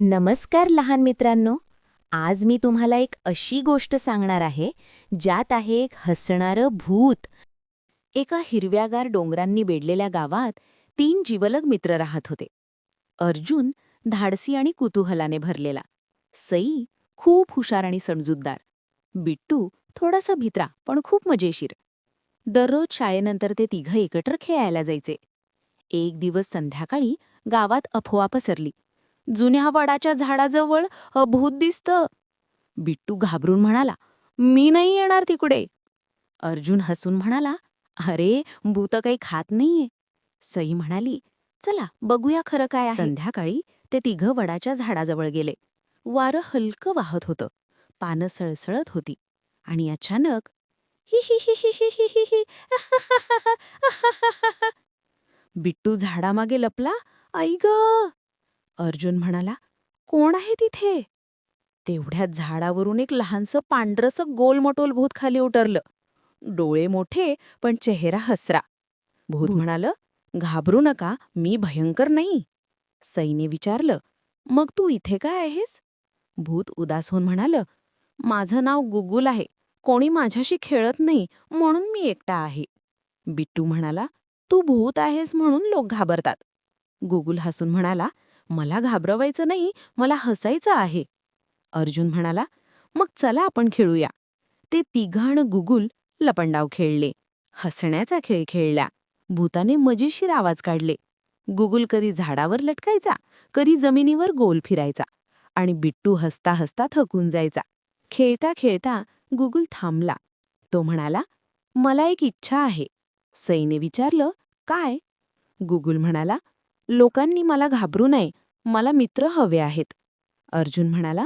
नमस्कार लहान मित्रांनो. आज मी तुम्हाला एक अशी गोष्ट सांगणार आहे ज्यात आहे एक हसणारं भूत. एका हिरव्यागार डोंगरांनी बेडलेल्या गावात तीन जीवलग मित्र राहत होते. अर्जुन धाडसी आणि कुतूहलाने भरलेला. सई खूप हुशार आणि समजूतदार. बिट्टू थोडासा भित्रा पण खूप मजेशीर. दररोज शाळेनंतर ते तिघं एकत्र खेळायला जायचे. एक दिवस संध्याकाळी गावात अफवा पसरली. जुन्या वडाच्या झाडाजवळ अभूत दिसतं. बिट्टू घाबरून म्हणाला मी नाही येणार तिकडे. अर्जुन हसून म्हणाला अरे भूत काही खात नाहीये. सई म्हणाली चला बघूया खरं काय संध्याकाळी ते तिघं वडाच्या झाडाजवळ गेले. वारं हलकं वाहत होतं. पानं सळसळत होती. आणि अचानक हि हि बिट्टू झाडामागे लपला ऐ ग. अर्जुन म्हणाला कोण आहे तिथे? तेवढ्यात झाडावरून एक लहानसं पांढरसं गोलमटोल भूत खाली उतरलं. डोळे मोठे पण चेहरा हसरा. भूत म्हणालं घाबरू नका मी भयंकर नाही. सईने विचारलं मग तू इथे काय आहेस? भूत उदास होऊन म्हणालं माझं नाव गुगुल आहे. कोणी माझ्याशी खेळत नाही म्हणून मी एकटा आहे. बिट्टू म्हणाला तू भूत आहेस म्हणून लोक घाबरतात. गुगुल हसून म्हणाला मला घाबरवायचं नाही मला हसायचं आहे. अर्जुन म्हणाला मग चला आपण खेळूया. ते तिघाण गुगुल लपंडाव खेळले. हसण्याचा खेळ खेळला. भूताने मजेशीर आवाज काढले. गुगुल कधी झाडावर लटकायचा कधी जमिनीवर गोल फिरायचा आणि बिट्टू हसता हसता थकून जायचा. खेळता खेळता गुगुल थांबला. तो म्हणाला मला एक इच्छा आहे. सईने विचारलं काय? गुगुल म्हणाला लोकांनी मला घाबरू नये मला मित्र हवे आहेत. अर्जुन म्हणाला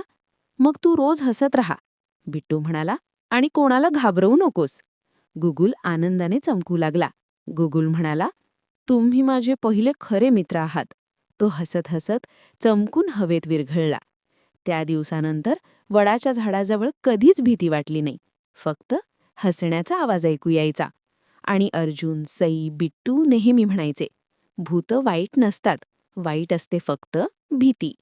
मग तू रोज हसत राहा. बिट्टू म्हणाला आणि कोणाला घाबरवू नकोस. गुगुल आनंदाने चमकू लागला. गुगुल म्हणाला तुम्ही माझे पहिले खरे मित्र आहात. तो हसत हसत चमकून हवेत विरघळला. त्या दिवसानंतर वडाच्या झाडाजवळ कधीच भीती वाटली नाही फक्त हसण्याचा आवाज ऐकू यायचा. आणि अर्जुन सई बिट्टू नेहमी म्हणायचे भूत वाईट नसतात. वाईट असते फक्त भीती.